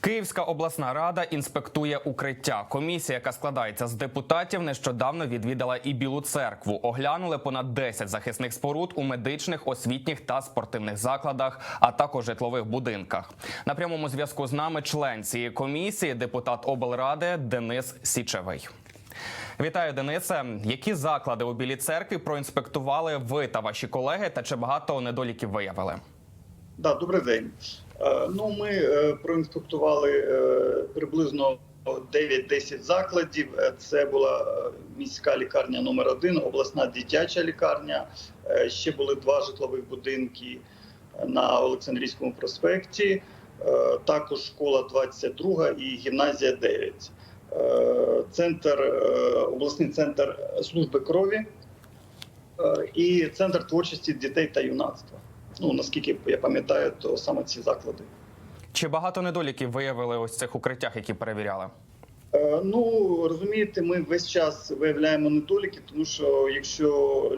Київська обласна рада інспектує укриття. Комісія, яка складається з депутатів, нещодавно відвідала і Білу церкву. Оглянули понад 10 захисних споруд у медичних, освітніх та спортивних закладах, а також житлових будинках. На прямому зв'язку з нами член цієї комісії, депутат облради Денис Січевий. Вітаю, Денисе. Які заклади у Білій церкві проінспектували ви та ваші колеги? Та чи багато недоліків виявили? Да, добрий день. Е, Ну, ми е, проінспектували е, приблизно 9-10 закладів. Це була міська лікарня номер 1 обласна дитяча лікарня. Ще були два житлових будинки на Олександрійському проспекті. Також школа 22 і гімназія 9. Е, Центр, обласний центр служби крові і центр творчості дітей та юнацтва. Ну наскільки я пам'ятаю, то саме ці заклади. Чи багато недоліків виявили ось цих укриттях, які перевіряли? Е, Ну розумієте, ми весь час виявляємо недоліки, тому що якщо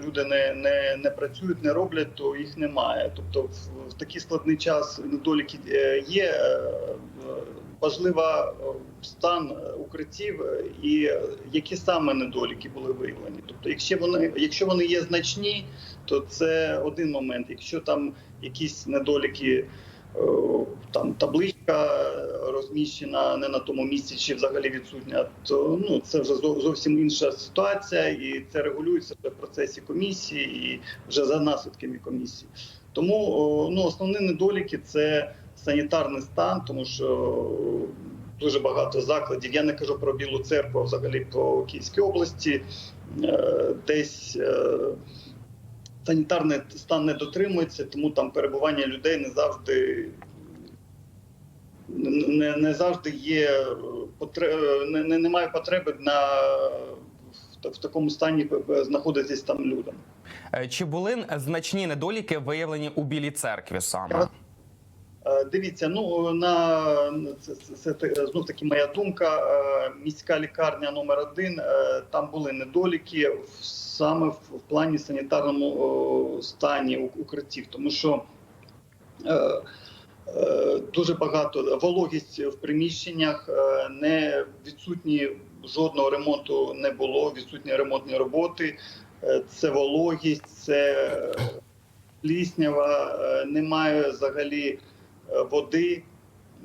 люди не, не, не працюють, не роблять, то їх немає. Тобто, в, в такий складний час недоліки е, є. Е, Важлива е, стан укриттів е, і які саме недоліки були виявлені. Тобто, якщо вони, якщо вони є значні, то це один момент. Якщо там якісь недоліки. е, Там табличка розміщена не на тому місці, чи взагалі відсутня, то ну це вже зовсім інша ситуація, і це регулюється в процесі комісії і вже за наслідками комісії. Тому ну основні недоліки це санітарний стан, тому що дуже багато закладів. Я не кажу про Білу церкву, а взагалі по Київській області. е, Десь е, санітарний стан не дотримується, тому там перебування людей не завжди не, не завжди є не, не, немає потреби на в, в такому стані знаходитись там людям. Е, Чи були значні недоліки виявлені у Білій церкві саме? Е, Дивіться, ну на це, це, це знов таки моя думка. Е, Міська лікарня номер один. е, Там були недоліки саме в, плані санітарному стані укриттів, тому що дуже багато вологість в приміщеннях, не відсутні жодного ремонту не було, відсутні ремонтні роботи. Це вологість, це пліснява, немає взагалі води.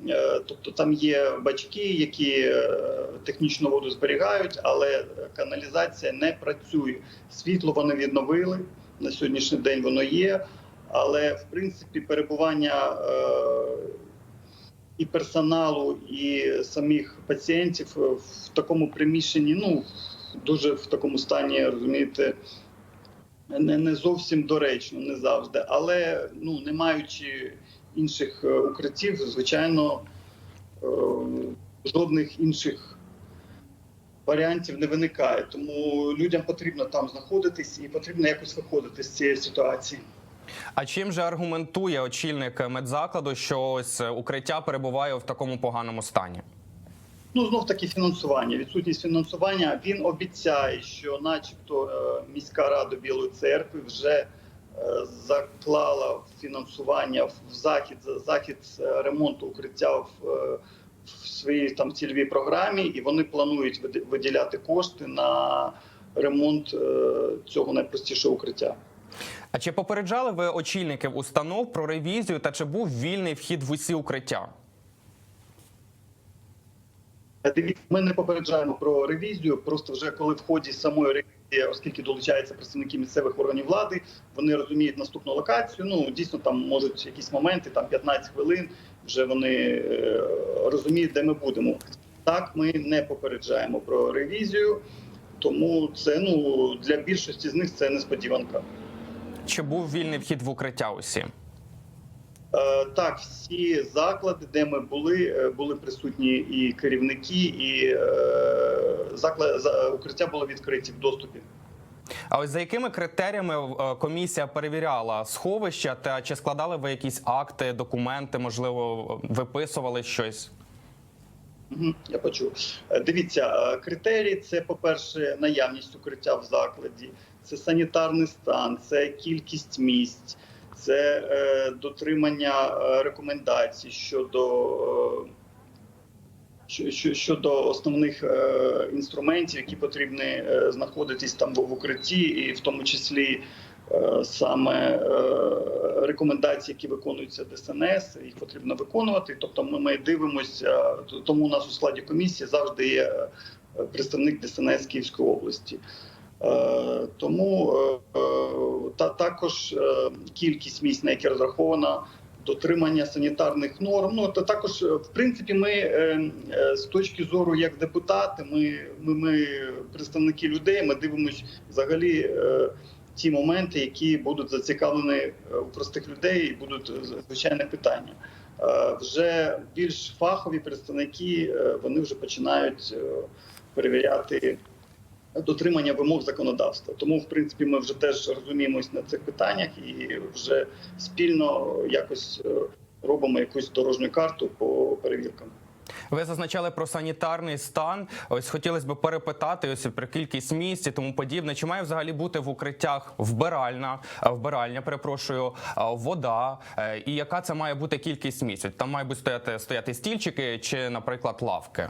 Е, Тобто там є бачки, які е, технічну воду зберігають, але каналізація не працює. Світло вони відновили на сьогоднішній день. Воно є, але в принципі перебування е, і персоналу, і самих пацієнтів в такому приміщенні, ну дуже в такому стані, розумієте, не, не зовсім доречно, не завжди. Але ну не маючи інших е, укриттів, звичайно, е, жодних інших варіантів не виникає. Тому людям потрібно там знаходитись і потрібно якось виходити з цієї ситуації. А чим же аргументує очільник медзакладу, що ось е, укриття перебуває в такому поганому стані? Ну знов таки фінансування. Відсутність фінансування. Він обіцяє, що, начебто, міська рада Білої церкви вже заклала фінансування в захід захід е, ремонту укриття в, е, в своїй там цільовій програмі, і вони планують виділяти кошти на ремонт е, цього найпростішого укриття. А чи попереджали ви очільників установ про ревізію та чи був вільний вхід в усі укриття? Ми не попереджаємо про ревізію. Просто вже коли в ході самої ревізії, оскільки долучаються представники місцевих органів влади, вони розуміють наступну локацію. Ну дійсно там можуть якісь моменти, там 15 хвилин. Вже вони е, розуміють, де ми будемо. Так, ми не попереджаємо про ревізію, тому це ну для більшості з них це несподіванка. Чи був вільний вхід в укриття усі? Е, Так, всі заклади, де ми були, е, були присутні і керівники, і е, заклад укриття було відкриті в доступі. А ось за якими критеріями комісія перевіряла сховища та чи складали ви якісь акти, документи, можливо, виписували щось? Я почув. Дивіться, критерії це, по-перше, наявність укриття в закладі, це санітарний стан, це кількість місць, це е, дотримання е, рекомендацій щодо е, що- що- щодо основних е, інструментів, які потрібні е, знаходитись там в укритті, і в тому числі е, саме рекомендації, які виконуються ДСНС, їх потрібно виконувати. Тобто, ми, ми дивимося, тому у нас у складі комісії завжди є представник ДСНС Київської області. Е, Тому е, е, та також кількість місць, на які розрахована дотримання санітарних норм. Ну та також, в принципі, ми з точки зору як депутати, ми, ми, ми представники людей, ми дивимося взагалі. Ті моменти, які будуть зацікавлені у простих людей, і будуть звичайне питання. Вже більш фахові представники вони вже починають перевіряти дотримання вимог законодавства. Тому, в принципі, ми вже теж розуміємось на цих питаннях і вже спільно якось е, робимо якусь дорожню карту по перевіркам. Ви зазначали про санітарний стан. Ось хотілося б перепитати ось про кількість місць і тому подібне. Чи має взагалі бути в укриттях вбиральна, е, вбиральня, перепрошую, е, вода? І яка це має бути кількість місць? Там мають стояти, стояти стільчики чи, наприклад, лавки?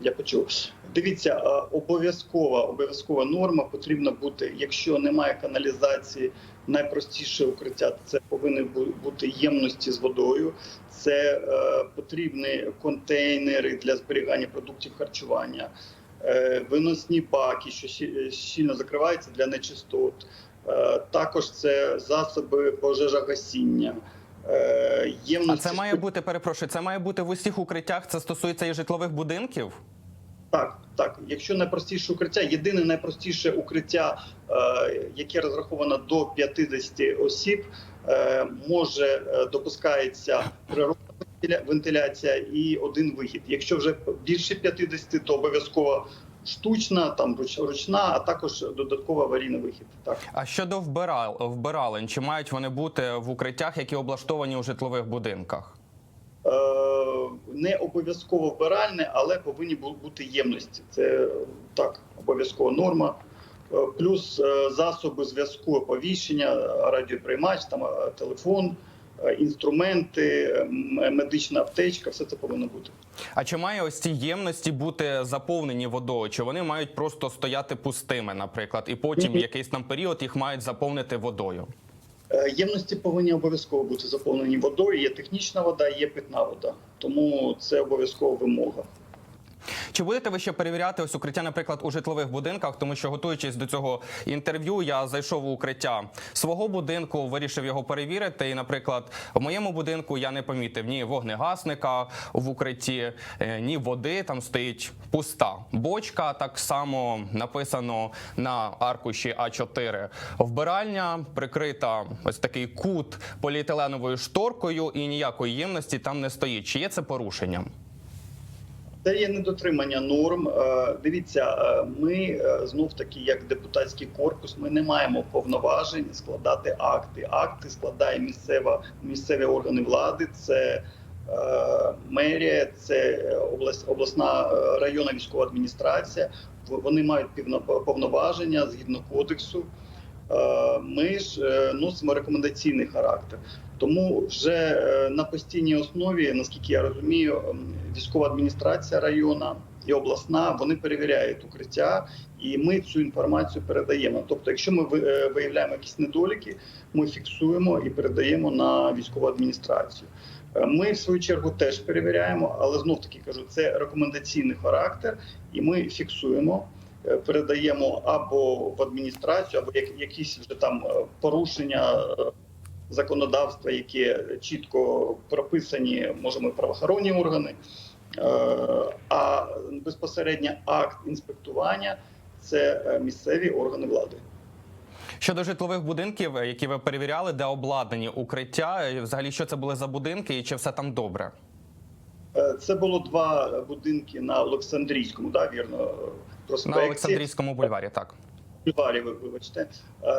Я почув. Дивіться, е, обов'язкова обов'язкова норма потрібна бути, якщо немає каналізації, найпростіше укриття це повинні бути ємності з водою. Це е, потрібні контейнери для зберігання продуктів харчування, е, виносні баки, що щі- щільно закриваються для нечистот. Е, також це засоби пожежогасіння. Е, А це має бути, перепрошую, це має бути в усіх укриттях. Це стосується і житлових будинків. Так, так. Якщо найпростіше укриття, єдине найпростіше укриття, е, яке розраховано до 50 осіб, е, може е, допускається природна вентиля- вентиляція і один вихід. Якщо вже більше 50, то обов'язково штучна, там ручна, а також додатково аварійний вихід. Так. А щодо вбирал, вбиралень, чи мають вони бути в укриттях, які облаштовані у житлових будинках? Е, Не обов'язково вбиральне, але повинні бути ємності. Це е, так, обов'язкова норма. Е, Плюс засоби зв'язку, оповіщення, радіоприймач, там телефон, інструменти, е, медична аптечка, все це повинно бути. А чи має ось ці ємності бути заповнені водою? Чи вони мають просто стояти пустими, наприклад, і потім Мгм. якийсь там період їх мають заповнити водою? Е, Ємності повинні обов'язково бути заповнені водою. Є технічна вода, є питна вода. Тому це обов'язкова вимога. Чи будете ви ще перевіряти ось укриття, наприклад, у житлових будинках? Тому що готуючись до цього інтерв'ю, я зайшов у укриття свого будинку, вирішив його перевірити. І, наприклад, в моєму будинку я не помітив ні вогнегасника в укритті, е, ні води. Там стоїть пуста бочка. Так само написано на аркуші А4. Вбиральня прикрита ось такий кут поліетиленовою шторкою, і ніякої ємності там не стоїть. Чи є це порушенням? Це є недотримання норм. Е, Дивіться, е, ми знов таки, як депутатський корпус, ми не маємо повноважень складати акти. Акти складає місцева місцеві органи влади. Це е, мерія, це обласна е, районна військова адміністрація. Вони мають повноваження згідно кодексу. Е, Ми ж е, носимо рекомендаційний характер. Тому вже е, на постійній основі, наскільки я розумію, ем, військова адміністрація району і обласна вони перевіряють укриття, і ми цю інформацію передаємо. Тобто, якщо ми виявляємо якісь недоліки, ми фіксуємо і передаємо на військову адміністрацію. Ми в свою чергу теж перевіряємо, але знов таки кажу, це рекомендаційний характер, і ми фіксуємо. Е, Передаємо або в адміністрацію, або як якісь вже там е, порушення е, законодавства, яке чітко прописані, можемо правоохоронні органи. А безпосередньо акт інспектування це місцеві органи влади. Щодо житлових будинків, які ви перевіряли, де обладнані укриття, взагалі що це були за будинки і чи все там добре? Це було два будинки на Олександрійському, да, вірно, На. Олександрійському бульварі, так. Бульварі, ви- вибачте. Е,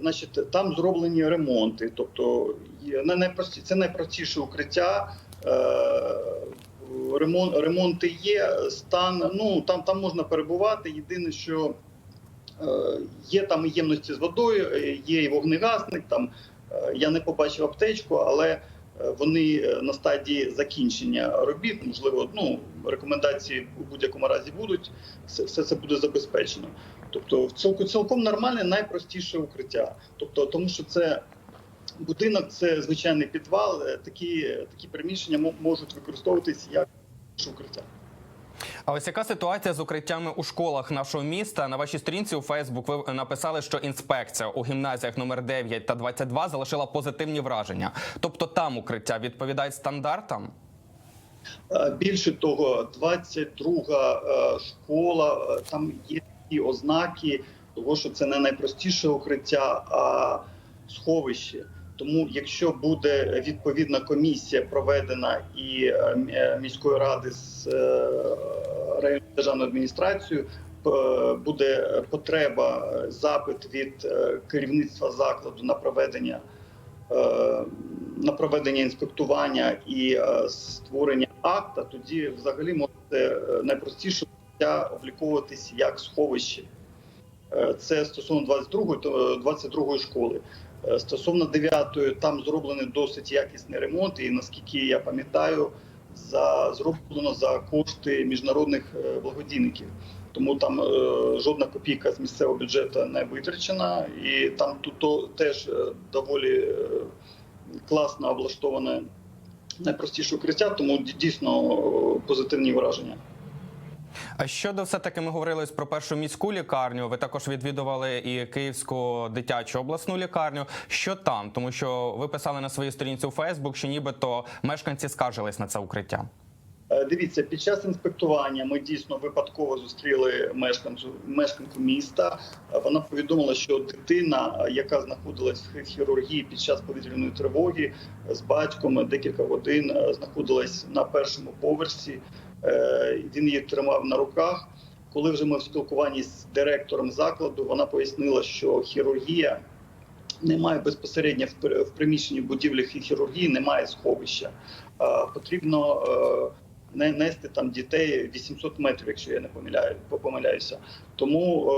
значить, там зроблені ремонти. Тобто не найпрості, це найпростіше укриття. Е, ремонт, ремонти є, стан, ну там, там можна перебувати. Єдине, що е, є там і ємності з водою, е, є і вогнегасник. Там е, я не побачив аптечку, але Вони е, на стадії закінчення робіт, можливо, ну рекомендації у будь-якому разі будуть. Все, все це буде забезпечено. Тобто, цілком цілком нормальне, найпростіше укриття. Тобто, тому що це будинок, це звичайний підвал. е, Такі такі приміщення можуть використовуватись як укриття. А ось яка ситуація з укриттями у школах нашого міста? На вашій сторінці у Фейсбук ви написали, що інспекція у гімназіях номер 9 та 22 залишила позитивні враження. Тобто там укриття відповідають стандартам? Е, Більше того, 22 е, школа, е, там є такі ознаки того, що це не найпростіше укриття, а сховище. Тому, якщо буде відповідна комісія проведена і е, е, міської ради з е, районною державною адміністрацією, буде потреба запит від керівництва закладу на проведення на проведення інспектування і створення акта, тоді взагалі може найпростіше обліковуватись як сховище. Це стосовно 22 то, е, 22 школи. Е, Стосовно 9 там зроблений досить якісний ремонт, і наскільки я пам'ятаю, за зроблено за кошти міжнародних е, благодійників. Тому там е, жодна копійка з місцевого бюджету не витрачена, і там тут то, теж е, доволі е, класно облаштоване найпростіше укриття, тому дійсно позитивні враження. А щодо все таки ми говорили про першу міську лікарню. Ви також відвідували і Київську дитячу обласну лікарню. Що там? Тому що ви писали на своїй сторінці у Фейсбук, що нібито мешканці скаржились на це укриття. Е, Дивіться, під час інспектування ми дійсно випадково зустріли мешканцю мешканку міста. Е, Вона повідомила, що дитина, е, яка знаходилась в хірургії під час повітряної тривоги, з батьком декілька годин знаходилась на першому поверсі. Е, Він її тримав на руках. Коли вже ми в спілкуванні з директором закладу, вона пояснила, що хірургія немає безпосередньо в приміщенні будівлі хірургії, немає сховища. Е, Потрібно е, не нести там дітей 800 метрів, якщо я не помиляю, помиляюся. Тому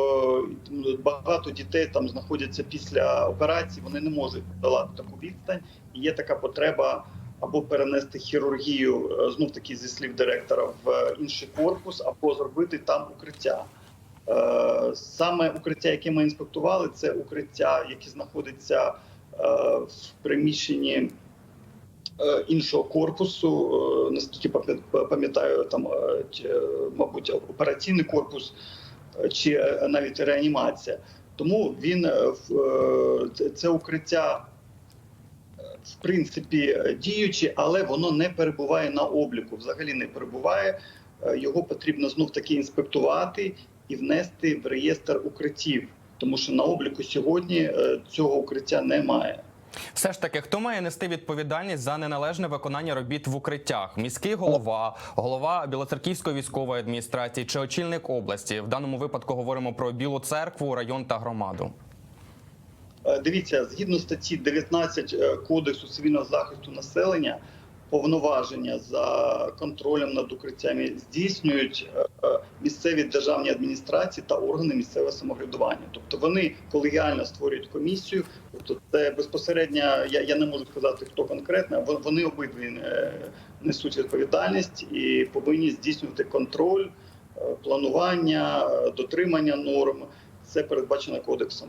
багато дітей там знаходяться після операції, вони не можуть долати таку відстань. І є така потреба або перенести хірургію е, знов таки зі слів директора в інший корпус, або зробити там укриття. Е, Саме укриття, яке ми інспектували, це укриття, яке знаходиться е, в приміщенні е, іншого корпусу. Е, Наскільки пам'ятаю, там е, е, мабуть операційний корпус е, чи е, навіть реанімація. Тому він е, е, це укриття. В принципі, е, діюче, але воно не перебуває на обліку. Взагалі не перебуває. Е, Його потрібно знов таки інспектувати і внести в реєстр укриттів, тому що на обліку сьогодні е, цього укриття немає. Все ж таки, хто має нести відповідальність за неналежне виконання робіт в укриттях? Міський голова, голова Білоцерківської військової адміністрації чи очільник області? В даному випадку говоримо про Білу церкву, район та громаду. Е, Дивіться, згідно статті 19 е, Кодексу цивільного захисту населення, повноваження за контролем над укриттями здійснюють е, місцеві державні адміністрації та органи місцевого самоврядування. Тобто вони колегіально створюють комісію. Тобто, це безпосередньо я, я не можу сказати, хто конкретно. вон- Вони обидві несуть відповідальність і повинні здійснювати контроль, планування, дотримання норм. Це передбачено кодексом.